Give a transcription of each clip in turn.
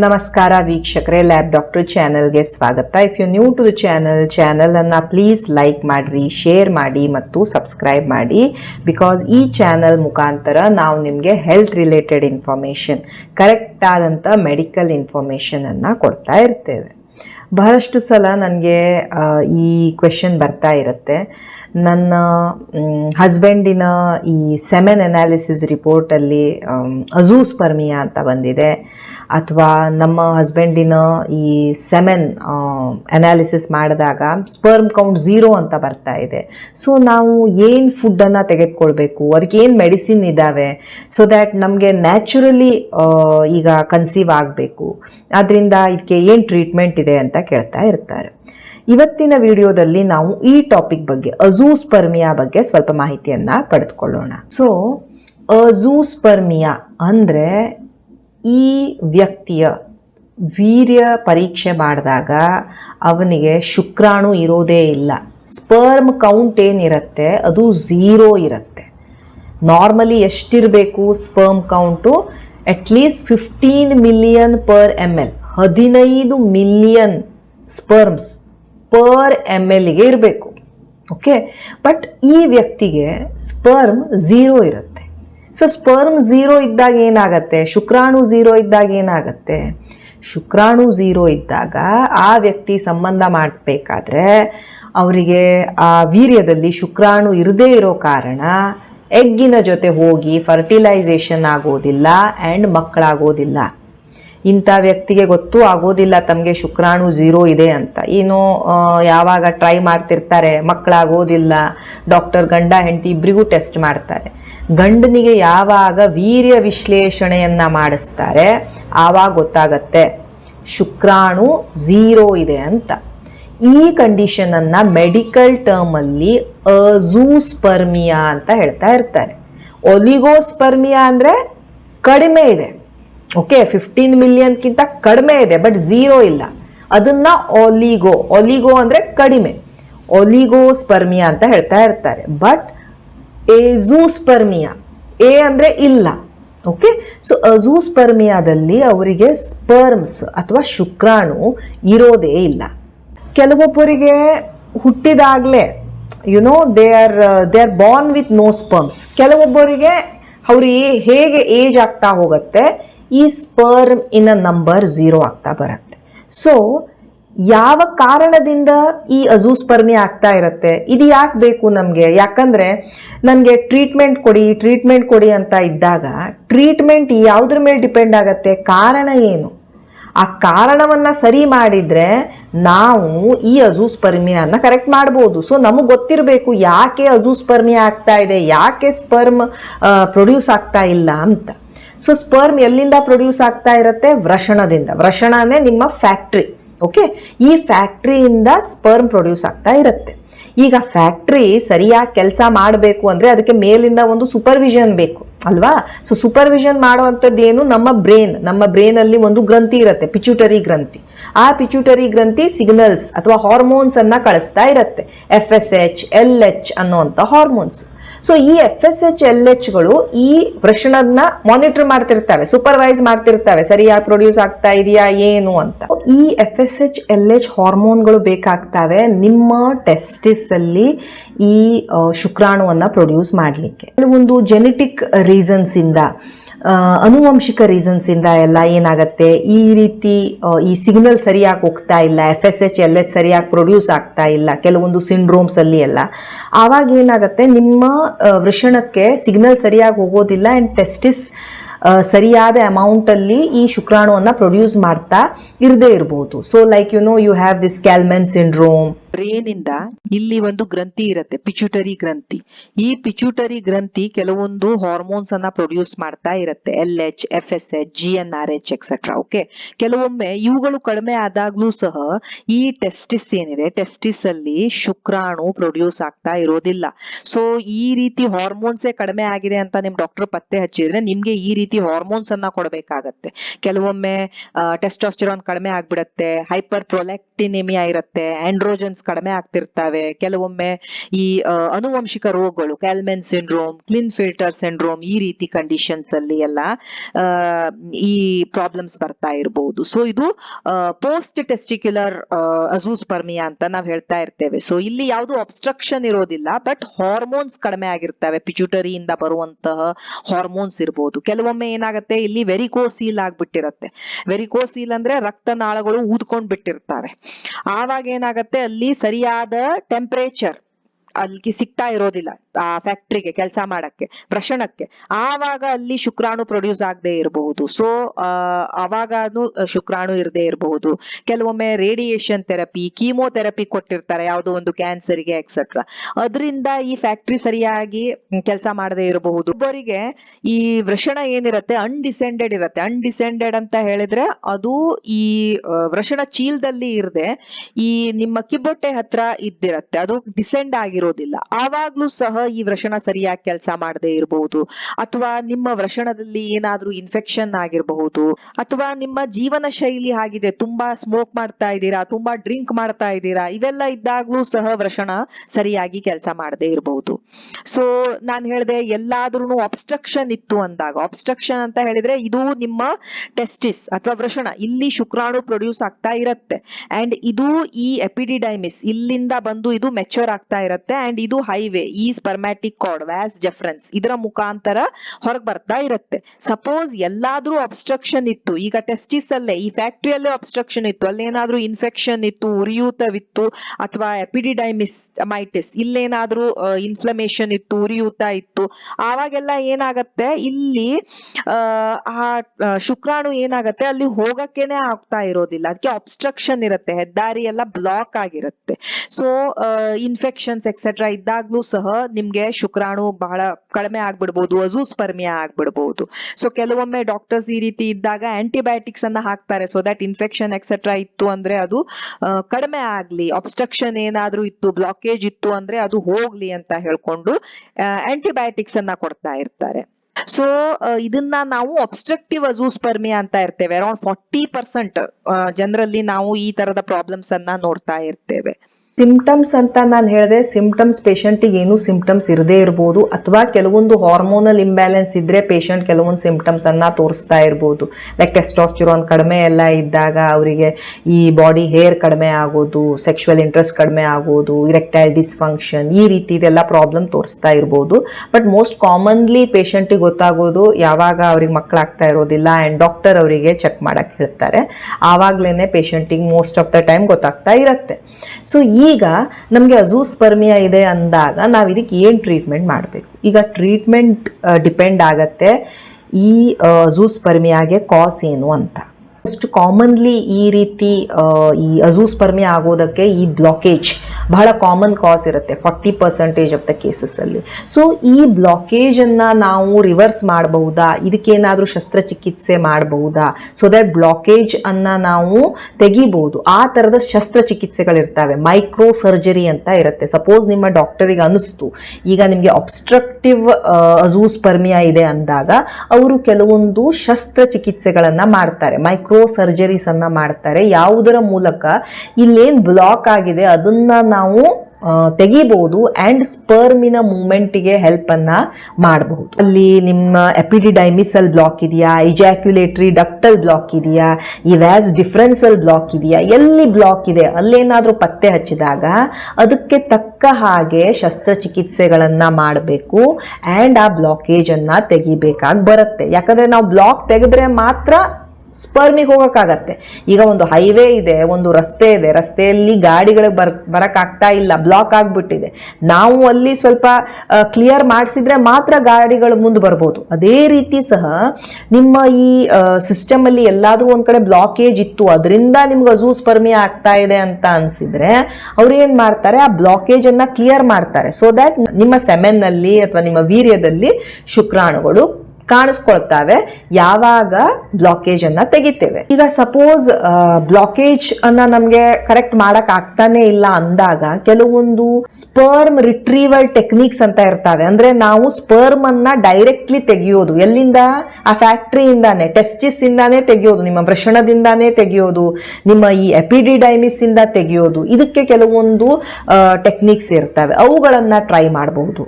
ನಮಸ್ಕಾರ ವೀಕ್ಷಕರೇ lab doctor ಚಾನೆಲ್ಗೆ ಸ್ವಾಗತ. If you new to the channel ಚಾನಲನ್ನು ಪ್ಲೀಸ್ ಲೈಕ್ ಮಾಡಿರಿ ಶೇರ್ ಮಾಡಿ ಮತ್ತು ಸಬ್ಸ್ಕ್ರೈಬ್ ಮಾಡಿ. ಬಿಕಾಸ್ ಈ ಚಾನಲ್ ಮುಖಾಂತರ ನಾವು ನಿಮಗೆ ಹೆಲ್ತ್ ರಿಲೇಟೆಡ್ ಇನ್ಫಾರ್ಮೇಷನ್ ಕರೆಕ್ಟ್ ಆದಂಥ ಮೆಡಿಕಲ್ ಇನ್ಫಾರ್ಮೇಷನನ್ನು ಕೊಡ್ತಾ ಇರ್ತೇವೆ. ಬಹಳಷ್ಟು ಸಲ ನನಗೆ ಈ ಕ್ವೆಶನ್ ಬರ್ತಾ ಇರುತ್ತೆ. ನನ್ನ ಹಸ್ಬೆಂಡಿನ ಈ ಸೆಮೆನ್ ಅನಾಲಿಸಿಸ್ ರಿಪೋರ್ಟಲ್ಲಿ ಅಜೂಸ್ಪರ್ಮಿಯಾ ಅಂತ ಬಂದಿದೆ. ಅಥವಾ ನಮ್ಮ ಹಸ್ಬೆಂಡಿನ ಈ ಸೆಮೆನ್ ಅನಾಲಿಸಿಸ್ ಮಾಡಿದಾಗ ಸ್ಪರ್ಮ್ ಕೌಂಟ್ ಝೀರೋ ಅಂತ ಬರ್ತಾ ಇದೆ. ಸೊ ನಾವು ಏನು ಫುಡ್ಡನ್ನು ತೆಗೆದುಕೊಳ್ಬೇಕು? ಅದಕ್ಕೆ ಏನು ಮೆಡಿಸಿನ್ ಇದ್ದಾವೆ ಸೊ ದ್ಯಾಟ್ ನಮಗೆ ನ್ಯಾಚುರಲಿ ಈಗ ಕನ್ಸೀವ್ ಆಗಬೇಕು. ಅದರಿಂದ ಇದಕ್ಕೆ ಏನು ಟ್ರೀಟ್ಮೆಂಟ್ ಇದೆ ಅಂತ ಕೇಳ್ತಾ ಇರ್ತಾರೆ. ಇವತ್ತಿನ ವಿಡಿಯೋದಲ್ಲಿ ನಾವು ಈ ಟಾಪಿಕ್ ಬಗ್ಗೆ, ಅಜೂಸ್ಪರ್ಮಿಯಾ ಬಗ್ಗೆ ಸ್ವಲ್ಪ ಮಾಹಿತಿಯನ್ನ ಪಡೆದುಕೊಳ್ಳೋಣ. ಸೊ ಅಜೂಸ್ಪರ್ಮಿಯಾ ಅಂದರೆ ಈ ವ್ಯಕ್ತಿಯ ವೀರ್ಯ ಪರೀಕ್ಷೆ ಮಾಡಿದಾಗ ಅವನಿಗೆ ಶುಕ್ರಾಣು ಇರೋದೇ ಇಲ್ಲ. ಸ್ಪರ್ಮ್ ಕೌಂಟ್ ಏನಿರುತ್ತೆ, ಅದು ಝೀರೋ ಇರುತ್ತೆ. ನಾರ್ಮಲಿ ಎಷ್ಟಿರಬೇಕು sperm count at least fifteen million per M L ಹದಿನೈದು ಮಿಲಿಯನ್ ಸ್ಪರ್ಮ್ಸ್ ಪರ್ ಎಂ ಗೆ ಇರಬೇಕು. ಓಕೆ ಬಟ್ ಈ ವ್ಯಕ್ತಿಗೆ ಸ್ಪರ್ಮ್ ಝೀರೋ ಇರುತ್ತೆ. ಸೊ ಸ್ಪರ್ಮ್ ಝೀರೋ ಇದ್ದಾಗ ಏನಾಗತ್ತೆ? ಶುಕ್ರಾಣು ಝೀರೋ ಇದ್ದಾಗ ಏನಾಗತ್ತೆ? ಶುಕ್ರಾಣು ಝೀರೋ ಇದ್ದಾಗ ಆ ವ್ಯಕ್ತಿ ಸಂಬಂಧ ಮಾಡಬೇಕಾದ್ರೆ ಅವರಿಗೆ ಆ ವೀರ್ಯದಲ್ಲಿ ಶುಕ್ರಾಣು ಇರದೇ ಇರೋ ಕಾರಣ ಎಗ್ಗಿನ ಜೊತೆ ಹೋಗಿ ಫರ್ಟಿಲೈಸೇಷನ್ ಆಗೋದಿಲ್ಲ ಆ್ಯಂಡ್ ಮಕ್ಕಳಾಗೋದಿಲ್ಲ. ಇಂಥ ವ್ಯಕ್ತಿಗೆ ಗೊತ್ತೂ ಆಗೋದಿಲ್ಲ, ತಮಗೆ ಶುಕ್ರಾಣು ಝೀರೋ ಇದೆ ಅಂತ. ಏನು ಯಾವಾಗ ಟ್ರೈ ಮಾಡ್ತಿರ್ತಾರೆ, ಮಕ್ಕಳಾಗೋದಿಲ್ಲ ಡಾಕ್ಟರ್ ಗಂಡ ಹೆಂಡತಿ ಇಬ್ಬರಿಗೂ ಟೆಸ್ಟ್ ಮಾಡ್ತಾರೆ. ಗಂಡನಿಗೆ ಯಾವಾಗ ವೀರ್ಯ ವಿಶ್ಲೇಷಣೆಯನ್ನು ಮಾಡಿಸ್ತಾರೆ, ಆವಾಗ ಗೊತ್ತಾಗತ್ತೆ. ಶುಕ್ರಾಣು ಝೀರೋ ಇದೆ ಅಂತ. ಈ ಕಂಡೀಷನನ್ನು ಮೆಡಿಕಲ್ ಟರ್ಮಲ್ಲಿ ಅಝೂಸ್ಪರ್ಮಿಯಾ ಅಂತ ಹೇಳ್ತಾ ಇರ್ತಾರೆ. ಒಲಿಗೋಸ್ಪರ್ಮಿಯಾ ಅಂದರೆ ಕಡಿಮೆ ಇದೆ. ಓಕೆ ಫಿಫ್ಟೀನ್ ಮಿಲಿಯನ್ಗಿಂತ ಕಡಿಮೆ ಇದೆ ಬಟ್ ಝೀರೋ ಇಲ್ಲ. ಅದನ್ನ ಒಲಿಗೋ ಒಲಿಗೋ ಅಂದ್ರೆ ಕಡಿಮೆ. ಒಲಿಗೋಸ್ಪರ್ಮಿಯಾ ಅಂತ ಹೇಳ್ತಾ ಇರ್ತಾರೆ. ಬಟ್ ಎಜೂಸ್ಪರ್ಮಿಯಾ ಎ ಅಂದ್ರೆ ಇಲ್ಲ. ಓಕೆ ಸೊ ಅಜೂಸ್ಪರ್ಮಿಯಾದಲ್ಲಿ ಅವರಿಗೆ ಸ್ಪರ್ಮ್ಸ್ ಅಥವಾ ಶುಕ್ರಾಣು ಇರೋದೇ ಇಲ್ಲ. ಕೆಲವೊಬ್ಬರಿಗೆ ಹುಟ್ಟಿದಾಗಲೇ you know they are they are born with no sperms ಕೆಲವೊಬ್ಬರಿಗೆ ಅವ್ರಿಗೆ ಹೇಗೆ ಏಜ್ ಆಗ್ತಾ ಹೋಗುತ್ತೆ ಈ ಸ್ಪರ್ಮ್ ಇನ್ ನಂಬರ್ ಝೀರೋ ಆಗ್ತಾ ಬರುತ್ತೆ. ಸೊ ಯಾವ ಕಾರಣದಿಂದ ಈ ಅಜೂಸ್ಪರ್ಮಿ ಆಗ್ತಾ ಇರುತ್ತೆ? ಇದು ಯಾಕೆ ಬೇಕು ನಮಗೆ? ಯಾಕಂದರೆ ನನಗೆ ಟ್ರೀಟ್ಮೆಂಟ್ ಕೊಡಿ ಟ್ರೀಟ್ಮೆಂಟ್ ಕೊಡಿ ಅಂತ ಇದ್ದಾಗ ಟ್ರೀಟ್ಮೆಂಟ್ ಯಾವುದ್ರ ಮೇಲೆ ಡಿಪೆಂಡ್ ಆಗತ್ತೆ? ಕಾರಣ ಏನು? ಆ ಕಾರಣವನ್ನು ಸರಿ ಮಾಡಿದರೆ ನಾವು ಈ ಅಜೂಸ್ಪರ್ಮಿಯನ್ನು ಕರೆಕ್ಟ್ ಮಾಡ್ಬೋದು. ಸೊ ನಮಗೆ ಗೊತ್ತಿರಬೇಕು ಯಾಕೆ ಅಜೂಸ್ಪರ್ಮಿ ಆಗ್ತಾ ಇದೆ, ಯಾಕೆ ಸ್ಪರ್ಮ್ ಪ್ರೊಡ್ಯೂಸ್ ಆಗ್ತಾ ಇಲ್ಲ ಅಂತ. ಸೊ ಸ್ಪರ್ಮ್ ಎಲ್ಲಿಂದ ಪ್ರೊಡ್ಯೂಸ್ ಆಗ್ತಾ ಇರುತ್ತೆ? ವ್ರಷಣದಿಂದ. ವ್ರಷಣನೇ ನಿಮ್ಮ ಫ್ಯಾಕ್ಟ್ರಿ ಓಕೆ ಈ ಫ್ಯಾಕ್ಟ್ರಿಯಿಂದ ಸ್ಪರ್ಮ್ ಪ್ರೊಡ್ಯೂಸ್ ಆಗ್ತಾ ಇರುತ್ತೆ. ಈಗ ಫ್ಯಾಕ್ಟ್ರಿ ಸರಿಯಾಗಿ ಕೆಲಸ ಮಾಡಬೇಕು ಅಂದರೆ ಅದಕ್ಕೆ ಮೇಲಿಂದ ಒಂದು ಸೂಪರ್ವಿಷನ್ ಬೇಕು. ಅಲ್ವಾ? ಸೊ ಸೂಪರ್ವಿಷನ್ ಮಾಡುವಂಥದ್ದೇನು ನಮ್ಮ ಬ್ರೇನ್ ನಮ್ಮ ಬ್ರೇನ್ ಅಲ್ಲಿ ಒಂದು ಗ್ರಂಥಿ ಇರುತ್ತೆ. ಪಿಚುಟರಿ ಗ್ರಂಥಿ. ಆ ಪಿಚುಟರಿ ಗ್ರಂಥಿ ಸಿಗ್ನಲ್ಸ್ ಅಥವಾ ಹಾರ್ಮೋನ್ಸನ್ನು ಕಳಿಸ್ತಾ ಇರುತ್ತೆ. F S H L H ಅನ್ನುವಂಥ ಹಾರ್ಮೋನ್ಸ್ ಸೊ ಈ ಎಫ್ ಎಸ್ ಎಚ್ ಎಲ್ ಎಚ್ಗಳು ಈ ವೃಷಣನ ಮಾನಿಟರ್ ಮಾಡ್ತಿರ್ತವೆ ಸೂಪರ್ವೈಸ್ ಮಾಡ್ತಿರ್ತವೆ. ಸರಿಯಾಗಿ ಪ್ರೊಡ್ಯೂಸ್ ಆಗ್ತಾ ಇದೆಯಾ, ಏನು ಅಂತ. ಈ F S H L H ಹಾರ್ಮೋನ್ಗಳು ಬೇಕಾಗ್ತವೆ ನಿಮ್ಮ ಟೆಸ್ಟಿಸ್ ಅಲ್ಲಿ ಈ ಶುಕ್ರಾಣುವನ್ನ ಪ್ರೊಡ್ಯೂಸ್ ಮಾಡಲಿಕ್ಕೆ. ಕೆಲವೊಂದು ಜೆನೆಟಿಕ್ ರೀಸನ್ಸ್ ಇಂದ ಅನುವಂಶಿಕ ರೀಸನ್ಸ್ ಇಂದ ಎಲ್ಲ ಏನಾಗುತ್ತೆ? ಈ ರೀತಿ ಈ ಸಿಗ್ನಲ್ ಸರಿಯಾಗಿ ಹೋಗ್ತಾ ಇಲ್ಲ F S H L H ಸರಿಯಾಗಿ ಪ್ರೊಡ್ಯೂಸ್ ಆಗ್ತಾ ಇಲ್ಲ, ಕೆಲವೊಂದು ಸಿಂಡ್ರೋಮ್ಸ್ ಅಲ್ಲಿ ಎಲ್ಲ. ಆವಾಗ ಏನಾಗುತ್ತೆ? ನಿಮ್ಮ ವೃಷಣಕ್ಕೆ ಸಿಗ್ನಲ್ ಸರಿಯಾಗಿ ಹೋಗೋದಿಲ್ಲ ಅಂಡ್ ಟೆಸ್ಟಿಸ್ ಸರಿಯಾದ ಅಮೌಂಟ್ ಅಲ್ಲಿ ಈ ಶುಕ್ರಾಣುವನ್ನು ಪ್ರೊಡ್ಯೂಸ್ ಮಾಡ್ತಾ ಇರದೇ ಇರಬಹುದು so like you know you have this Kallmann syndrome brain ಇಂದ ಇಲ್ಲಿ ಒಂದು ಗ್ರಂಥಿ ಇರುತ್ತೆ ಪಿಚುಟರಿ ಗ್ರಂಥಿ. ಈ ಪಿಚುಟರಿ ಗ್ರಂಥಿ ಕೆಲವೊಂದು ಹಾರ್ಮೋನ್ಸ್ ಅನ್ನ ಪ್ರೊಡ್ಯೂಸ್ ಮಾಡ್ತಾ ಇರುತ್ತೆ L H F S H G N R H etcetera okay ಕೆಲವೊಮ್ಮೆ ಇವುಗಳು ಕಡಿಮೆ ಆದಾಗ್ಲೂ ಸಹ ಈ ಟೆಸ್ಟಿಸ್ ಏನಿದೆ ಟೆಸ್ಟಿಸ್ ಅಲ್ಲಿ ಶುಕ್ರಾಣು ಪ್ರೊಡ್ಯೂಸ್ ಆಗ್ತಾ ಇರೋದಿಲ್ಲ. ಸೊ ಈ ರೀತಿ ಹಾರ್ಮೋನ್ಸ್ ಕಡಿಮೆ ಆಗಿದೆ ಅಂತ ನಿಮ್ ಡಾಕ್ಟರ್ ಪತ್ತೆ ಹಚ್ಚಿದ್ರೆ ನಿಮ್ಗೆ ಈ ರೀತಿ ಹಾರ್ಮೋನ್ಸ್ ಅನ್ನ ಕೊಡಬೇಕಾಗತ್ತೆ. ಕೆಲವೊಮ್ಮೆ ಟೆಸ್ಟೋಸ್ಟಿರಾನ್ ಕಡಿಮೆ ಆಗ್ಬಿಡತ್ತೆ ಹೈಪರ್ ಪ್ರೊಲೆಕ್ಟಿನಿಮಿಯಾ ಇರುತ್ತೆ ಆಂಡ್ರೋಜನ್ಸ್ ಕಡಿಮೆ ಆಗ್ತಿರ್ತವೆ. ಕೆಲವೊಮ್ಮೆ ಈ ಅನುವಂಶಿಕ ರೋಗಗಳು Kallmann syndrome Klinefelter syndrome ಈ ರೀತಿ ಕಂಡೀಷನ್ಸ್ ಅಲ್ಲಿ ಎಲ್ಲ ಈ ಪ್ರಾಬ್ಲಮ್ಸ್ ಬರ್ತಾ ಇರಬಹುದು ಸೊ ಇದು ಪೋಸ್ಟ್ ಟೆಸ್ಟಿಕ್ಯುಲರ್ ಅಜೂಸ್ಪರ್ಮಿಯಾ ಅಂತ ನಾವು ಹೇಳ್ತಾ ಇರ್ತೇವೆ. ಸೊ ಇಲ್ಲಿ ಯಾವುದು ಅಬ್ಸ್ಟ್ರಕ್ಷನ್ ಇರೋದಿಲ್ಲ ಬಟ್ ಹಾರ್ಮೋನ್ಸ್ ಕಡಿಮೆ ಆಗಿರ್ತವೆ. ಪಿಚುಟರಿಯಿಂದ ಬರುವಂತಹ ಹಾರ್ಮೋನ್ಸ್ ಇರಬಹುದು ಕೆಲವೊಮ್ಮೆ ಏನಾಗುತ್ತೆ, ಇಲ್ಲಿ ವೆರಿಕೋಸೀಲ್ ಆಗ್ಬಿಟ್ಟಿರತ್ತೆ. ವೆರಿಕೋಸೀಲ್ ಅಂದ್ರೆ ರಕ್ತನಾಳಗಳು ಊದ್ಕೊಂಡ್ ಬಿಟ್ಟಿರ್ತವೆ ಆವಾಗ ಏನಾಗತ್ತೆ, ಅಲ್ಲಿ ಸರಿಯಾದ ಟೆಂಪರೇಚರ್ ಅಲ್ಲಿ ಸಿಗ್ತಾ ಇರೋದಿಲ್ಲ, ಆ ಫ್ಯಾಕ್ಟ್ರಿಗೆ ಕೆಲಸ ಮಾಡಕ್ಕೆ ವೃಷಣಕ್ಕೆ ಆವಾಗ ಅಲ್ಲಿ ಶುಕ್ರಾಣು ಪ್ರೊಡ್ಯೂಸ್ ಆಗದೆ ಇರಬಹುದು. ಸೊ ಅವಾಗನು ಶುಕ್ರಾಣು ಇರದೇ ಇರಬಹುದು. ಕೆಲವೊಮ್ಮೆ ರೇಡಿಯೇಷನ್ ಥೆರಪಿ ಕೀಮೋಥೆರಪಿ ಕೊಟ್ಟಿರ್ತಾರೆ, ಯಾವುದೋ ಒಂದು ಕ್ಯಾನ್ಸರ್ಗೆ ಎಕ್ಸೆಟ್ರಾ ಅದರಿಂದ ಈ ಫ್ಯಾಕ್ಟ್ರಿ ಸರಿಯಾಗಿ ಕೆಲಸ ಮಾಡದೇ ಇರಬಹುದು. ಒಬ್ಬರಿಗೆ ಈ ವೃಷಣ ಏನಿರತ್ತೆ ಅನ್ಡಿಸೆಂಡೆಡ್ ಇರುತ್ತೆ. ಅನ್ಡಿಸೆಂಡೆಡ್ ಅಂತ ಹೇಳಿದ್ರೆ ಅದು ಈ ವೃಷಣ ಚೀಲದಲ್ಲಿ ಇರದೆ ಈ ನಿಮ್ಮ ಕಿಬ್ಬೊಟ್ಟೆ ಹತ್ರ ಇದ್ದಿರತ್ತೆ. ಅದು ಡಿಸೆಂಡ್ ಆಗಿರೋದಿಲ್ಲ ಆವಾಗ್ಲೂ ಸಹ ಈ ವೃಷಣ ಸರಿಯಾಗಿ ಕೆಲಸ ಮಾಡದೇ ಇರಬಹುದು ಅಥವಾ ನಿಮ್ಮ ವೃಷಣದಲ್ಲಿ ಏನಾದ್ರೂ ಇನ್ಫೆಕ್ಷನ್ ಆಗಿರಬಹುದು. ಅಥವಾ ನಿಮ್ಮ ಜೀವನ ಶೈಲಿ ಆಗಿದೆ ತುಂಬಾ ಸ್ಮೋಕ್ ಮಾಡ್ತಾ ಇದ್ದೀರಾ, ತುಂಬಾ ಡ್ರಿಂಕ್ ಮಾಡ್ತಾ ಇದ್ದೀರಾ, ಇವೆಲ್ಲ ಇದ್ದಾಗ್ಲೂ ಸಹ ವೃಷಣ ಸರಿಯಾಗಿ ಕೆಲಸ ಮಾಡದೇ ಇರಬಹುದು ಸೊ ನಾನ್ ಹೇಳ್ದೆ ಎಲ್ಲಾದ್ರೂ ಅಬ್ಸ್ಟ್ರಕ್ಷನ್ ಇತ್ತು ಅಂದಾಗ ಅಬ್ಸ್ಟ್ರಕ್ಷನ್ ಅಂತ ಹೇಳಿದ್ರೆ ಇದು ನಿಮ್ಮ ಟೆಸ್ಟಿಸ್ ಅಥವಾ ವೃಷಣ ಇಲ್ಲಿ ಶುಕ್ರಾಣು ಪ್ರೊಡ್ಯೂಸ್ ಆಗ್ತಾ ಇರತ್ತೆ. ಅಂಡ್ ಇದು ಈ ಎಪಿಡಿಡೈಮಿಸ್ ಇಲ್ಲಿಂದ ಬಂದು ಇದು ಮೆಚೂರ್ ಆಗ್ತಾ ಇರತ್ತೆ. ಅಂಡ್ ಇದು ಹೈವೇ ಈ ಸ್ಪರ್ಮ್ಯಾಟಿಕ್ ಕಾರ್ಡ್ ವ್ಯಾಸ್ ಡೆಫರೆನ್ಸ್ ಇದರ ಮುಖಾಂತರ ಹೊರಗ್ ಬರ್ತಾ ಇರುತ್ತೆ. ಸಪೋಸ್ ಎಲ್ಲಾದ್ರೂ ಅಬ್ಸ್ಟ್ರಕ್ಷನ್ ಇತ್ತು. ಈಗ ಟೆಸ್ಟಿಸ್ ಅಲ್ಲೇ ಈ ಫ್ಯಾಕ್ಟ್ರಿಯಲ್ಲೇ ಅಬ್ಸ್ಟ್ರಕ್ಷನ್ ಇತ್ತು. ಅಲ್ಲೇನಾದ್ರೂ ಇನ್ಫೆಕ್ಷನ್ ಇತ್ತು ಉರಿಯೂತವಿತ್ತು ಅಥವಾ ಎಪಿಡಿಡೈಮಿಸ್ ಮೈಟಿಸ್ ಇಲ್ಲೇನಾದ್ರೂ ಇನ್ಫ್ಲಮೇಷನ್ ಇತ್ತು ಉರಿಯೂತ ಇತ್ತು. ಆವಾಗೆಲ್ಲ ಏನಾಗತ್ತೆ? ಇಲ್ಲಿ ಆ, ಶುಕ್ರಾಣು ಏನಾಗತ್ತೆ? ಅಲ್ಲಿ ಹೋಗಕ್ಕೇನೆ ಆಗ್ತಾ ಇರೋದಿಲ್ಲ. ಅದಕ್ಕೆ ಅಬ್ಸ್ಟ್ರಕ್ಷನ್ ಇರುತ್ತೆ. ಹೆದ್ದಾರಿ ಎಲ್ಲ ಬ್ಲಾಕ್ ಆಗಿರುತ್ತೆ. ಸೊ ಇನ್ಫೆಕ್ಷನ್ಸ್ ಎಕ್ಸೆಟ್ರಾ ಇದ್ದಾಗ್ಲೂ ಸಹ ನಿಮ್ಗೆ ಶುಕ್ರಾಣು ಬಹಳ ಕಡಿಮೆ ಆಗ್ಬಿಡ್ಬೋದು ಅಜೂಸ್ಪರ್ಮಿಯಾ ಆಗ್ಬಿಡ್ಬೋದು. ಸೊ ಕೆಲವೊಮ್ಮೆ ಡಾಕ್ಟರ್ಸ್ ಈ ರೀತಿ ಇದ್ದಾಗ ಆಂಟಿಬಯೋಟಿಕ್ಸ್ ಅನ್ನ ಹಾಕ್ತಾರೆ. ಸೊ ದಟ್ ಇನ್ಫೆಕ್ಷನ್ ಎಕ್ಸೆಟ್ರಾ ಇತ್ತು ಅಂದ್ರೆ ಅದು ಕಡಿಮೆ ಆಗ್ಲಿ. ಅಬ್ಸ್ಟ್ರಕ್ಷನ್ ಏನಾದ್ರೂ ಇತ್ತು ಬ್ಲಾಕೇಜ್ ಇತ್ತು ಅಂದ್ರೆ ಅದು ಹೋಗ್ಲಿ ಅಂತ ಹೇಳ್ಕೊಂಡು ಆಂಟಿಬಯೋಟಿಕ್ಸ್ ಅನ್ನ ಕೊಡ್ತಾ ಇರ್ತಾರೆ. ಸೊ ಇದನ್ನ ನಾವು ಅಬ್ಸ್ಟ್ರಕ್ಟಿವ್ ಅಜೂಸ್ಪರ್ಮಿಯಾ ಅಂತ ಇರ್ತೇವೆ. ಅರೌಂಡ್ ಫಾರ್ಟಿ ಪರ್ಸೆಂಟ್ ಜನರಲ್ಲಿ ನಾವು ಈ ತರದ ಪ್ರಾಬ್ಲಮ್ಸ್ ಅನ್ನ ನೋಡ್ತಾ ಇರ್ತೇವೆ. ಸಿಂಪ್ಟಮ್ಸ್ ಅಂತ ನಾನು ಹೇಳಿದೆ, ಸಿಂಪ್ಟಮ್ಸ್ ಪೇಷಂಟಿಗೆ ಏನು ಸಿಂಪ್ಟಮ್ಸ್ ಇರದೇ ಇರ್ಬೋದು, ಅಥವಾ ಕೆಲವೊಂದು ಹಾರ್ಮೋನಲ್ ಇಂಬ್ಯಾಲೆನ್ಸ್ ಇದ್ರೆ ಪೇಷಂಟ್ ಕೆಲವೊಂದು ಸಿಂಪ್ಟಮ್ಸ್ ಅನ್ನ ತೋರಿಸ್ತಾ ಇರ್ಬೋದು. ಲೈಕ್ ಟೆಸ್ಟಾಸ್ಟಿರೋನ್ ಕಡಿಮೆ ಎಲ್ಲ ಇದ್ದಾಗ ಅವರಿಗೆ ಈ ಬಾಡಿ ಹೇರ್ ಕಡಿಮೆ ಆಗೋದು ಸೆಕ್ಷುವಲ್ ಇಂಟ್ರೆಸ್ಟ್ ಕಡಿಮೆ ಆಗೋದು ಇರೆಕ್ಟೈಲ್ ಡಿಸ್ಫಂಕ್ಷನ್ ಈ ರೀತಿ ಇದೆಲ್ಲ ಪ್ರಾಬ್ಲಮ್ ತೋರಿಸ್ತಾ ಇರ್ಬೋದು. ಬಟ್ ಮೋಸ್ಟ್ ಕಾಮನ್ಲಿ ಪೇಷಂಟಿಗೆ ಗೊತ್ತಾಗೋದು ಯಾವಾಗ ಅವ್ರಿಗೆ ಮಕ್ಕಳಾಗ್ತಾ ಇರೋದಿಲ್ಲ ಆ್ಯಂಡ್ ಡಾಕ್ಟರ್ ಅವರಿಗೆ ಚೆಕ್ ಮಾಡಕ್ಕೆ ಹೇಳ್ತಾರೆ. ಆವಾಗಲೇ ಪೇಷಂಟಿಗೆ ಮೋಸ್ಟ್ ಆಫ್ ದ ಟೈಮ್ ಗೊತ್ತಾಗ್ತಾ ಇರುತ್ತೆ. ಸೊ ಈಗ ನಮಗೆ ಅಜೂಸ್ಪರ್ಮಿಯಾ ಇದೆ ಅಂದಾಗ ನಾವು ಇದಕ್ಕೆ ಏನು ಟ್ರೀಟ್ಮೆಂಟ್ ಮಾಡಬೇಕು? ಈಗ ಟ್ರೀಟ್ಮೆಂಟ್ ಡಿಪೆಂಡ್ ಆಗತ್ತೆ ಈ ಅಜೂಸ್ಪರ್ಮಿಯಾಗೆ ಕಾಸ್ ಏನು ಅಂತ. ಮೋಸ್ಟ್ ಕಾಮನ್ಲಿ ಈ ರೀತಿ ಈ ಅಜೂಸ್ಪರ್ಮಿಯಾ ಆಗೋದಕ್ಕೆ ಈ ಬ್ಲಾಕೇಜ್ ಬಹಳ ಕಾಮನ್ ಕಾಸ್ ಇರುತ್ತೆ ಫಾರ್ಟಿ ಪರ್ಸೆಂಟೇಜ್ ಆಫ್ ದ ಕೇಸಸ್ಸಲ್ಲಿ ಸೊ ಈ ಬ್ಲಾಕೇಜನ್ನು ನಾವು ರಿವರ್ಸ್ ಮಾಡಬಹುದಾ? ಇದಕ್ಕೇನಾದರೂ ಶಸ್ತ್ರಚಿಕಿತ್ಸೆ ಮಾಡಬಹುದಾ? ಸೊ ದಟ್ ಬ್ಲಾಕೇಜ್ ಅನ್ನ ನಾವು ತೆಗಿಬಹುದು. ಆ ಥರದ ಶಸ್ತ್ರಚಿಕಿತ್ಸೆಗಳಿರ್ತವೆ. ಮೈಕ್ರೋ ಸರ್ಜರಿ ಅಂತ ಇರುತ್ತೆ. ಸಪೋಸ್ ನಿಮ್ಮ ಡಾಕ್ಟರಿಗೆ ಅನಿಸ್ತು, ಈಗ ನಿಮಗೆ ಅಬ್ಸ್ಟ್ರಕ್ಟಿವ್ ಅಜೂಸ್ಪರ್ಮಿಯಾ ಇದೆ ಅಂದಾಗ, ಅವರು ಕೆಲವೊಂದು ಶಸ್ತ್ರಚಿಕಿತ್ಸೆಗಳನ್ನು ಮಾಡ್ತಾರೆ. ಮೈಕ್ರೋ ಸರ್ಜರೀಸ್ ಅನ್ನ ಮಾಡ್ತಾರೆ. ಯಾವುದರ ಮೂಲಕ ಇಲ್ಲೇನು ಬ್ಲಾಕ್ ಆಗಿದೆ ಅದನ್ನ ನಾವು ತೆಗಿಬಹುದು ಅಂಡ್ ಸ್ಪರ್ಮಿನ ಮೂಮೆಂಟಿಗೆ ಹೆಲ್ಪ್ ಅನ್ನ ಮಾಡಬಹುದು. ಅಲ್ಲಿ ನಿಮ್ಮ ಎಪಿಡಿಡೈಮಿಸಲ್ ಬ್ಲಾಕ್ ಇದೆಯಾ ಇಜಾಕ್ಯುಲೇಟರಿ ಡಕ್ಟಲ್ ಬ್ಲಾಕ್ ಇದೆಯಾ, ಈ ವ್ಯಾಸ್ ಡಿಫ್ರೆನ್ಸಲ್ ಬ್ಲಾಕ್ ಇದೆಯಾ, ಎಲ್ಲಿ ಬ್ಲಾಕ್ ಇದೆ, ಅಲ್ಲೇನಾದರೂ ಪತ್ತೆ ಹಚ್ಚಿದಾಗ ಅದಕ್ಕೆ ತಕ್ಕ ಹಾಗೆ ಶಸ್ತ್ರಚಿಕಿತ್ಸೆಗಳನ್ನು ಮಾಡಬೇಕು ಅಂಡ್ ಆ ಬ್ಲಾಕೇಜ್ ಅನ್ನ ತೆಗಿಬೇಕಾಗಿ ಬರುತ್ತೆ. ಯಾಕಂದ್ರೆ ನಾವು ಬ್ಲಾಕ್ ತೆಗೆದ್ರೆ ಮಾತ್ರ ಸ್ಪರ್ಮಿಗೆ ಹೋಗೋಕ್ಕಾಗತ್ತೆ. ಈಗ ಒಂದು ಹೈವೇ ಇದೆ, ಒಂದು ರಸ್ತೆ ಇದೆ, ರಸ್ತೆಯಲ್ಲಿ ಗಾಡಿಗಳಿಗೆ ಬರ್, ಬರೋಕ್ಕಾಗ್ತಾ ಇಲ್ಲ, ಬ್ಲಾಕ್ ಆಗಿಬಿಟ್ಟಿದೆ. ನಾವು ಅಲ್ಲಿ ಸ್ವಲ್ಪ ಕ್ಲಿಯರ್ ಮಾಡಿಸಿದ್ರೆ ಮಾತ್ರ ಗಾಡಿಗಳು ಮುಂದೆ ಬರ್ಬೋದು. ಅದೇ ರೀತಿ ಸಹ ನಿಮ್ಮ ಈ ಸಿಸ್ಟಮಲ್ಲಿ ಎಲ್ಲಾದರೂ ಒಂದು ಕಡೆ ಬ್ಲಾಕೇಜ್ ಇತ್ತು, ಅದರಿಂದ ನಿಮ್ಗೆ ಅಜೂ ಸ್ಪರ್ಮಿ ಆಗ್ತಾ ಇದೆ ಅಂತ ಅನಿಸಿದ್ರೆ ಅವ್ರು ಏನು ಮಾಡ್ತಾರೆ? ಆ ಬ್ಲಾಕೇಜನ್ನು ಕ್ಲಿಯರ್ ಮಾಡ್ತಾರೆ. ಸೊ ದ್ಯಾಟ್ ನಿಮ್ಮ ಸೆಮೆನ್ನಲ್ಲಿ ಅಥವಾ ನಿಮ್ಮ ವೀರ್ಯದಲ್ಲಿ ಶುಕ್ರಾಣುಗಳು ಕಾಣಿಸ್ಕೊಳ್ತಾವೆ. ಯಾವಾಗ ಬ್ಲಾಕೇಜ್ ಅನ್ನ ತೆಗಿತೇವೆ. ಈಗ ಸಪೋಸ್ ಬ್ಲಾಕೇಜ್ ಅನ್ನ ನಮ್ಗೆ ಕರೆಕ್ಟ್ ಮಾಡಕ್ ಆಗ್ತಾನೆ ಇಲ್ಲ ಅಂದಾಗ ಕೆಲವೊಂದು ಸ್ಪರ್ಮ್ ರಿಟ್ರೀವಲ್ ಟೆಕ್ನಿಕ್ಸ್ ಅಂತ ಇರ್ತಾವೆ. ಅಂದ್ರೆ ನಾವು ಸ್ಪರ್ಮ್ ಅನ್ನ ಡೈರೆಕ್ಟ್ಲಿ ತೆಗೆಯೋದು. ಎಲ್ಲಿಂದ? ಆ ಫ್ಯಾಕ್ಟ್ರಿಯಿಂದಾನೆ ಟೆಸ್ಟಿಸ್ ಇಂದಾನೇ ತೆಗೆಯೋದು. ನಿಮ್ಮ ವೃಷಣದಿಂದಾನೇ ತೆಗೆಯೋದು. ನಿಮ್ಮ ಈ ಎಪಿಡಿಡೈಮಿಸ್ ಇಂದ ತೆಗೆಯೋದು. ಇದಕ್ಕೆ ಕೆಲವೊಂದು ಟೆಕ್ನಿಕ್ಸ್ ಇರ್ತವೆ. ಅವುಗಳನ್ನ ಟ್ರೈ ಮಾಡಬಹುದು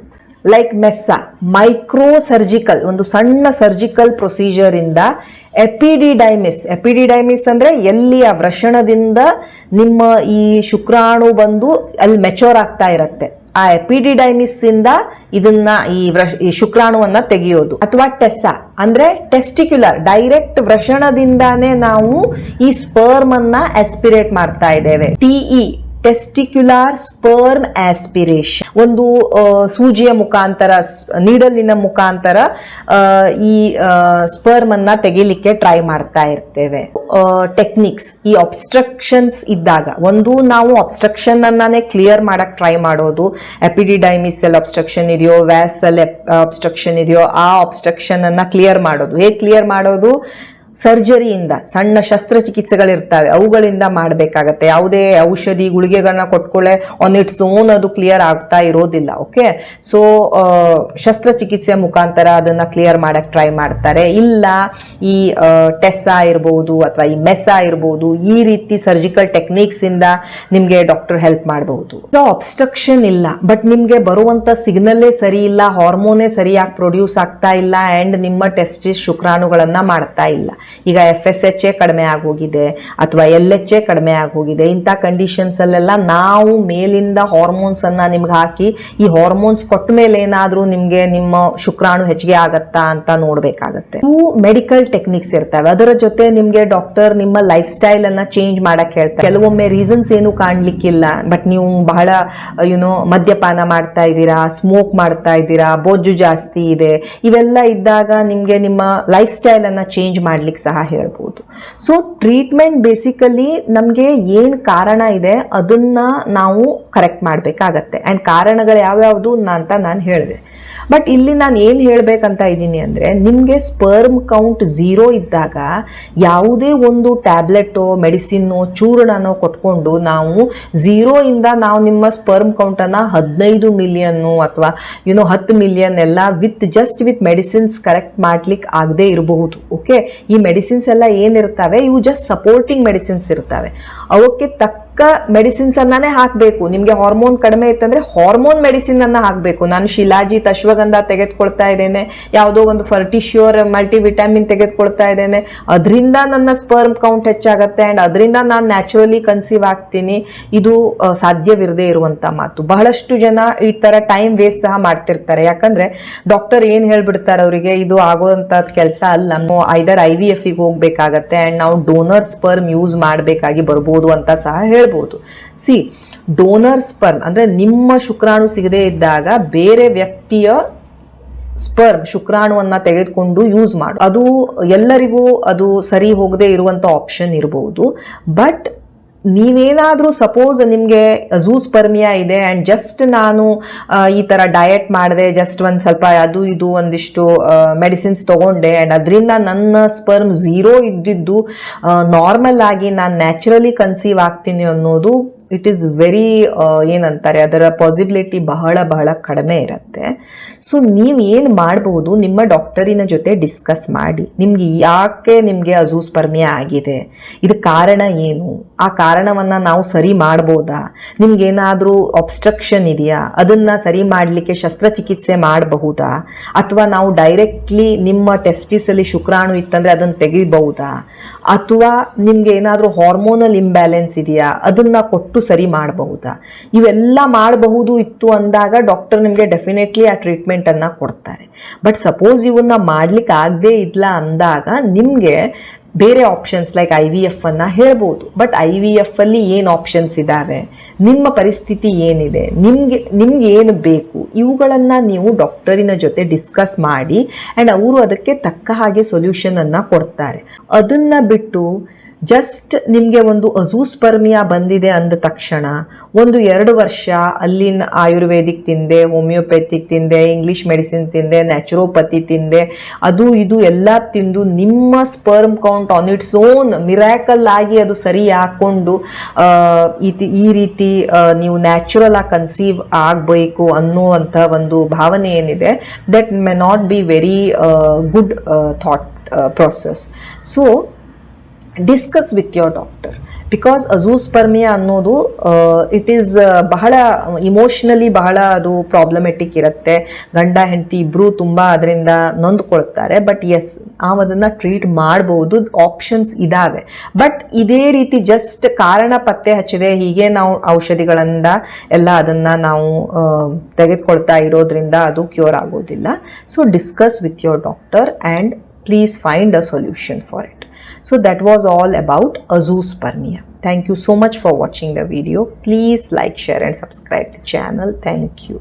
ಲೈಕ್ ಮೆಸ್ಸಾ ಮೈಕ್ರೋ ಸರ್ಜಿಕಲ್ ಒಂದು ಸಣ್ಣ ಸರ್ಜಿಕಲ್ ಪ್ರೊಸೀಜರ್ ಇಂದ ಎಪಿಡಿಡೈಮಿಸ್ ಎಪಿಡಿಡೈಮಿಸ್ ಅಂದ್ರೆ ಎಲ್ಲಿ ಆ ವ್ರಷಣದಿಂದ ನಿಮ್ಮ ಈ ಶುಕ್ರಾಣು ಬಂದು ಅಲ್ಲಿ ಮೆಚೋರ್ ಆಗ್ತಾ ಇರತ್ತೆ. ಆ ಎಪಿಡಿಡೈಮಿಸ್ ಇಂದ ಇದನ್ನ ಈ ಈ ಶುಕ್ರಾಣುವನ್ನ ತೆಗೆಯೋದು. ಅಥವಾ ಟೆಸ್ಸಾ ಅಂದ್ರೆ ಟೆಸ್ಟಿಕ್ಯುಲರ್ ಡೈರೆಕ್ಟ್ ವ್ರಷಣದಿಂದಾನೇ ನಾವು ಈ ಸ್ಪರ್ಮ್ ಅನ್ನ ಆಸ್ಪಿರೇಟ್ ಮಾಡ್ತಾ ಇದ್ದೇವೆ. ಟಿಇ ಟೆಸ್ಟಿಕ್ಯುಲಾರ್ ಸ್ಪರ್ಮ್ ಆಸ್ಪಿರೇಷನ್ ಒಂದು ಸೂಜಿಯ ಮುಖಾಂತರ ನೀಡಲಿನ ಮುಖಾಂತರ ಈ ಸ್ಪರ್ಮ್ ಅನ್ನ ತೆಗಿಲಿಕ್ಕೆ ಟ್ರೈ ಮಾಡ್ತಾ ಇರ್ತೇವೆ. ಟೆಕ್ನಿಕ್ಸ್ ಈ ಅಬ್ಸ್ಟ್ರಕ್ಷನ್ಸ್ ಇದ್ದಾಗ, ಒಂದು ನಾವು ಅಬ್ಸ್ಟ್ರಕ್ಷನ್ ಅನ್ನೇ ಕ್ಲಿಯರ್ ಮಾಡಕ್ ಟ್ರೈ ಮಾಡೋದು. ಎಪಿಡಿಡೈಮಿಸ್ ಅಲ್ಲಿ ಅಬ್ಸ್ಟ್ರಕ್ಷನ್ ಇದೆಯೋ ವ್ಯಾಸ್ ಅಲ್ಲಿ ಅಬ್ಸ್ಟ್ರಕ್ಷನ್ ಇದೆಯೋ, ಆ ಅಬ್ಸ್ಟ್ರಕ್ಷನ್ ಅನ್ನ ಕ್ಲಿಯರ್ ಮಾಡೋದು. ಹೇಗೆ ಕ್ಲಿಯರ್ ಮಾಡೋದು? ಸರ್ಜರಿಯಿಂದ ಸಣ್ಣ ಶಸ್ತ್ರಚಿಕಿತ್ಸೆಗಳಿರ್ತವೆ. ಅವುಗಳಿಂದ ಮಾಡಬೇಕಾಗತ್ತೆ. ಯಾವುದೇ ಔಷಧಿ ಗುಳಿಗೆಗಳನ್ನ ಕೊಟ್ಕೊಳ್ಳೆ ಆನ್ ಇಟ್ಸ್ ಓನ್ ಅದು ಕ್ಲಿಯರ್ ಆಗ್ತಾ ಇರೋದಿಲ್ಲ ಓಕೆ ಸೊ ಶಸ್ತ್ರಚಿಕಿತ್ಸೆ ಮುಖಾಂತರ ಅದನ್ನ ಕ್ಲಿಯರ್ ಮಾಡಕ್ ಟ್ರೈ ಮಾಡ್ತಾರೆ. ಇಲ್ಲ, ಈ ಟೆಸ್ಸಾ ಇರ್ಬೋದು ಅಥವಾ ಈ ಮೆಸ್ಸಾ ಇರ್ಬೋದು ಈ ರೀತಿ ಸರ್ಜಿಕಲ್ ಟೆಕ್ನಿಕ್ಸ್ ಇಂದ ನಿಮ್ಗೆ ಡಾಕ್ಟರ್ ಹೆಲ್ಪ್ ಮಾಡಬಹುದು. ಅಬ್ಸ್ಟ್ರಕ್ಷನ್ ಇಲ್ಲ ಬಟ್ ನಿಮ್ಗೆ ಬರುವಂತ ಸಿಗ್ನಲ್ಲೇ ಸರಿ ಇಲ್ಲ ಹಾರ್ಮೋನೇ ಸರಿಯಾಗಿ ಪ್ರೊಡ್ಯೂಸ್ ಆಗ್ತಾ ಇಲ್ಲ ಅಂಡ್ ನಿಮ್ಮ ಟೆಸ್ಟಿಸ್ ಶುಕ್ರಾಣುಗಳನ್ನ ಮಾಡ್ತಾ ಇಲ್ಲ. ಈಗ ಎಫ್ ಎಸ್ ಎಚ್ ಎ ಕಡಿಮೆ ಆಗೋಗಿದೆ ಅಥವಾ ಎಲ್ ಎಚ್ ಎ ಕಡಿಮೆ ಆಗೋಗಿದೆ, ಇಂಥ ಕಂಡೀಷನ್ಸ್ ಅಲ್ಲೆಲ್ಲ ನಾವು ಮೇಲಿಂದ ಹಾರ್ಮೋನ್ಸ್ ಅನ್ನ ನಿಮ್ಗೆ ಹಾಕಿ, ಈ ಹಾರ್ಮೋನ್ಸ್ ಕೊಟ್ಟ ಮೇಲೆ ಏನಾದರೂ ನಿಮ್ಗೆ ನಿಮ್ಮ ಶುಕ್ರಾಣು ಹೆಚ್ಚಿಗೆ ಆಗತ್ತಾ ಅಂತ ನೋಡಬೇಕಾಗತ್ತೆ. ಇವು ಮೆಡಿಕಲ್ ಟೆಕ್ನಿಕ್ಸ್ ಇರ್ತವೆ. ಅದರ ಜೊತೆ ನಿಮ್ಗೆ ಡಾಕ್ಟರ್ ನಿಮ್ಮ ಲೈಫ್ ಸ್ಟೈಲ್ ಅನ್ನ ಚೇಂಜ್ ಮಾಡಕ್ ಹೇಳ್ತಾರೆ. ಕೆಲವೊಮ್ಮೆ ರೀಸನ್ಸ್ ಏನು ಕಾಣ್ಲಿಕ್ಕಿಲ್ಲ ಬಟ್ ನೀವು ಬಹಳ ಯುನೋ ಮದ್ಯಪಾನ ಮಾಡ್ತಾ ಇದ್ದೀರಾ ಸ್ಮೋಕ್ ಮಾಡ್ತಾ ಇದ್ದೀರಾ, ಬೊಜ್ಜು ಜಾಸ್ತಿ ಇದೆ, ಇವೆಲ್ಲ ಇದ್ದಾಗ ನಿಮ್ಗೆ ನಿಮ್ಮ ಲೈಫ್ ಸ್ಟೈಲ್ ಅನ್ನ ಚೇಂಜ್ ಮಾಡ್ಲಿಕ್ಕೆ ಸಹ ಹೇಳ್ಬೋದು. ಸೊ ಟ್ರೀಟ್ಮೆಂಟ್ ಬೇಸಿಕಲಿ ನಮಗೆ ಏನು ಕಾರಣ ಇದೆ ಅದನ್ನ ನಾವು ಕರೆಕ್ಟ್ ಮಾಡಬೇಕಾಗತ್ತೆ. ಅಂಡ್ ಕಾರಣಗಳು ಯಾವ್ಯಾವುದು ಅಂತ ನಾನು ಹೇಳಿದೆ. ಬಟ್ ಇಲ್ಲಿ ನಾನು ಏನು ಹೇಳಬೇಕಂತ ಇದ್ದೀನಿ ಅಂದ್ರೆ, ನಿಮಗೆ ಸ್ಪರ್ಮ್ ಕೌಂಟ್ ಝೀರೋ ಇದ್ದಾಗ ಯಾವುದೇ ಒಂದು ಟ್ಯಾಬ್ಲೆಟೋ ಮೆಡಿಸಿನ್ನೋ ಚೂರ್ಣನೋ ಕೊಟ್ಕೊಂಡು ನಾವು ಝೀರೋಯಿಂದ ನಾವು ನಿಮ್ಮ ಸ್ಪರ್ಮ್ ಕೌಂಟನ್ನು ಹದಿನೈದು ಮಿಲಿಯನ್ನು ಅಥವಾ ಯುನೋ ಹತ್ತು ಮಿಲಿಯನ್ ಎಲ್ಲ with just with medicines correct ಮಾಡ್ಲಿಕ್ಕೆ ಆಗದೆ ಇರಬಹುದು. ಓಕೆ ಈ ಮೆಡಿಸಿನ್ಸ್ ಎಲ್ಲ ಏನಿರ್ತವೆ ಇವು ಜಸ್ಟ್ ಸಪೋರ್ಟಿಂಗ್ ಮೆಡಿಸಿನ್ಸ್ ಇರ್ತವೆ ಅವಕ್ಕೆ ತಕ್ಕ ಮೆಡಿಸಿನ್ಸ್ ಅನ್ನೇ ಹಾಕಬೇಕು. ನಿಮಗೆ ಹಾರ್ಮೋನ್ ಕಡಿಮೆ ಇತ್ತಂದ್ರೆ ಹಾರ್ಮೋನ್ ಮೆಡಿಸಿನ್ ಅನ್ನ ಹಾಕಬೇಕು. ನಾನು ಶಿಲಾಜಿ ಅಶ್ವಗಂಧ ತೆಗೆದುಕೊಳ್ತಾ ಇದ್ದೇನೆ. ಯಾವುದೋ ಒಂದು ಫರ್ಟಿಶ್ಯೂರ್ ಮಲ್ಟಿ ವಿಟಮಿನ್ ತೆಗೆದುಕೊಳ್ತಾ ಇದ್ದೇನೆ. ಅದರಿಂದ ನನ್ನ ಸ್ಪರ್ಮ್ ಕೌಂಟ್ ಹೆಚ್ಚಾಗುತ್ತೆ ಅಂಡ್ ಅದರಿಂದ ನಾನು ನ್ಯಾಚುರಲಿ ಕನ್ಸೀವ್ ಆಗ್ತೀನಿ. ಇದು ಸಾಧ್ಯವಿರದೇ ಇರುವಂತ ಮಾತು. ಬಹಳಷ್ಟು ಜನ ಈ ತರ ಟೈಮ್ ವೇಸ್ಟ್ ಸಹ ಮಾಡ್ತಿರ್ತಾರೆ. ಯಾಕಂದ್ರೆ ಡಾಕ್ಟರ್ ಏನ್ ಹೇಳ್ಬಿಡ್ತಾರೆ ಅವರಿಗೆ? ಇದು ಆಗೋಂತ ಕೆಲಸ ಅಲ್ಲ. ನಾವು ಐದರ್ ಐ ವಿ ಎಫ್ ಹೋಗ್ಬೇಕಾಗತ್ತೆ ಅಂಡ್ ನಾವು ಡೋನರ್ ಸ್ಪರ್ಮ್ ಯೂಸ್ ಮಾಡಬೇಕಾಗಿ ಬರ್ಬೋದು ಅಂತ ಸಹ ಹೇಳ್ಬೋದು. ಸಿ ಡೋನರ್ ಸ್ಪರ್ಮ್ ಅಂದ್ರೆ ನಿಮ್ಮ ಶುಕ್ರಾಣು ಸಿಗದೇ ಇದ್ದಾಗ ಬೇರೆ ವ್ಯಕ್ತಿಯ ಸ್ಪರ್ಮ್ ಶುಕ್ರಾಣುವನ್ನು ತೆಗೆದುಕೊಂಡು ಯೂಸ್ ಮಾಡು. ಅದು ಎಲ್ಲರಿಗೂ ಅದು ಸರಿ ಹೋಗದೆ ಇರುವಂಥ ಆಪ್ಷನ್ ಇರಬಹುದು ಬಟ್ ನೀವೇನಾದರೂ ಸಪೋಸ್ ನಿಮಗೆ ಸ್ಪರ್ಮಿಯಾ ಇದೆ ಆ್ಯಂಡ್ ಜಸ್ಟ್ ನಾನು ಈ ಥರ ಡಯಟ್ ಮಾಡಿದೆ ಜಸ್ಟ್ ಒಂದು ಸ್ವಲ್ಪ ಅದು ಇದು ಒಂದಿಷ್ಟು ಮೆಡಿಸಿನ್ಸ್ ತೊಗೊಂಡೆ ಆ್ಯಂಡ್ ಅದರಿಂದ ನನ್ನ ಸ್ಪರ್ಮ್ ಝೀರೋ ಇದ್ದಿದ್ದು ನಾರ್ಮಲ್ ಆಗಿ ನಾನು ನ್ಯಾಚುರಲಿ ಕನ್ಸೀವ್ ಆಗ್ತೀನಿ ಅನ್ನೋದು ಇಟ್ ಈಸ್ ವೆರಿ ಏನಂತಾರೆ, ಅದರ ಪಾಸಿಬಿಲಿಟಿ ಬಹಳ ಬಹಳ ಕಡಿಮೆ ಇರುತ್ತೆ. ಸೊ ನೀವು ಏನು ಮಾಡಬಹುದು ನಿಮ್ಮ ಡಾಕ್ಟರಿನ ಜೊತೆ ಡಿಸ್ಕಸ್ ಮಾಡಿ. ನಿಮಗೆ ಯಾಕೆ ನಿಮಗೆ ಅಜೂಸ್ಪರ್ಮಿಯಾ ಆಗಿದೆ? ಇದು ಕಾರಣ ಏನು? ಆ ಕಾರಣವನ್ನು ನಾವು ಸರಿ ಮಾಡ್ಬೋದಾ? ನಿಮ್ಗೇನಾದರೂ ಅಬ್ಸ್ಟ್ರಕ್ಷನ್ ಇದೆಯಾ? ಅದನ್ನು ಸರಿ ಮಾಡಲಿಕ್ಕೆ ಶಸ್ತ್ರಚಿಕಿತ್ಸೆ ಮಾಡಬಹುದಾ? ಅಥವಾ ನಾವು ಡೈರೆಕ್ಟ್ಲಿ ನಿಮ್ಮ ಟೆಸ್ಟಿಸಲ್ಲಿ ಶುಕ್ರಾಣು ಇತ್ತಂದರೆ ಅದನ್ನು ತೆಗಿಬಹುದಾ? ಅಥವಾ ನಿಮ್ಗೆ ಏನಾದರೂ ಹಾರ್ಮೋನಲ್ ಇಂಬ್ಯಾಲೆನ್ಸ್ ಇದೆಯಾ? ಅದನ್ನು ಕೊಟ್ಟು ಸರಿ ಮಾಡಬಹುದಾ? ಇವೆಲ್ಲ ಮಾಡಬಹುದು ಇತ್ತು ಅಂದಾಗ ಡಾಕ್ಟರ್ ನಿಮಗೆ ಡೆಫಿನೆಟ್ಲಿ ಆ ಟ್ರೀಟ್ಮೆಂಟನ್ನು ಕೊಡ್ತಾರೆ. ಬಟ್ ಸಪೋಸ್ ಇವನ್ನ ಮಾಡ್ಲಿಕ್ಕೆ ಆಗದೇ ಇಲ್ಲ ಅಂದಾಗ ನಿಮಗೆ ಬೇರೆ options like I V F ಅನ್ನು ಹೇಳ್ಬೋದು. ಬಟ್ ಐ ವಿ ಎಫ್ ಅಲ್ಲಿ ಏನು ಆಪ್ಷನ್ಸ್ ಇದ್ದಾವೆ ನಿಮ್ಮ ಪರಿಸ್ಥಿತಿ ಏನಿದೆ? ನಿಮಗೆ, ನಿಮ್ಗೆ ಏನು ಬೇಕು? ಇವುಗಳನ್ನು ನೀವು ಡಾಕ್ಟರಿನ ಜೊತೆ ಡಿಸ್ಕಸ್ ಮಾಡಿ ಆ್ಯಂಡ್ ಅವರು ಅದಕ್ಕೆ ತಕ್ಕ ಹಾಗೆ ಸೊಲ್ಯೂಷನ್ ಅನ್ನ ಕೊಡ್ತಾರೆ. ಅದನ್ನ ಬಿಟ್ಟು ಜಸ್ಟ್ ನಿಮಗೆ ಒಂದು ಅಜೂಸ್ಪರ್ಮಿಯಾ ಬಂದಿದೆ ಅಂದ ತಕ್ಷಣ ಒಂದು ಎರಡು ವರ್ಷ ಅಲ್ಲಿನ ಆಯುರ್ವೇದಿಕ್ ತಿಂದೆ ಹೋಮಿಯೋಪ್ಯಾಥಿಕ್ ತಿಂದೆ ಇಂಗ್ಲೀಷ್ ಮೆಡಿಸಿನ್ ತಿಂದೆ ನ್ಯಾಚುರೋಪತಿ ತಿಂದೆ, ಅದು ಇದು ಎಲ್ಲ ತಿಂದು ನಿಮ್ಮ sperm count on its own miracle ಆಗಿ ಅದು ಸರಿ ಹಾಕ್ಕೊಂಡು ಈ ರೀತಿ ನೀವು ನ್ಯಾಚುರಲ್ ಆಗಿ ಕನ್ಸೀವ್ ಆಗಬೇಕು ಅನ್ನುವಂಥ ಒಂದು ಭಾವನೆ ಏನಿದೆ that may not be very good thought process So discuss with your doctor because azoospermia ಅನ್ನೋದು ಇಟ್ ಈಸ್ ಬಹಳ ಇಮೋಷ್ನಲಿ ಬಹಳ ಅದು ಪ್ರಾಬ್ಲಮೆಟಿಕ್ ಇರುತ್ತೆ. ಗಂಡ, ಹೆಂಡತಿ ಇಬ್ಬರೂ ತುಂಬ ಅದರಿಂದ ನೊಂದ್ಕೊಳ್ತಾರೆ. ಬಟ್ ಎಸ್ ನಾವು ಅದನ್ನು ಟ್ರೀಟ್ ಮಾಡ್ಬೋದು. ಆಪ್ಷನ್ಸ್ ಇದ್ದಾವೆ ಬಟ್ ಇದೇ ರೀತಿ ಜಸ್ಟ್ ಕಾರಣ ಪತ್ತೆ ಹಚ್ಚಿದೆ ಹೀಗೆ ನಾವು ಔಷಧಿಗಳಿಂದ ಎಲ್ಲ ಅದನ್ನು ನಾವು ತೆಗೆದುಕೊಳ್ತಾ ಇರೋದ್ರಿಂದ ಅದು ಕ್ಯೂರ್ ಆಗೋದಿಲ್ಲ. So discuss with your doctor and please find a solution for it. So that was all about azoospermia. Thank you so much for watching the video. Please like, share and subscribe the channel. Thank you.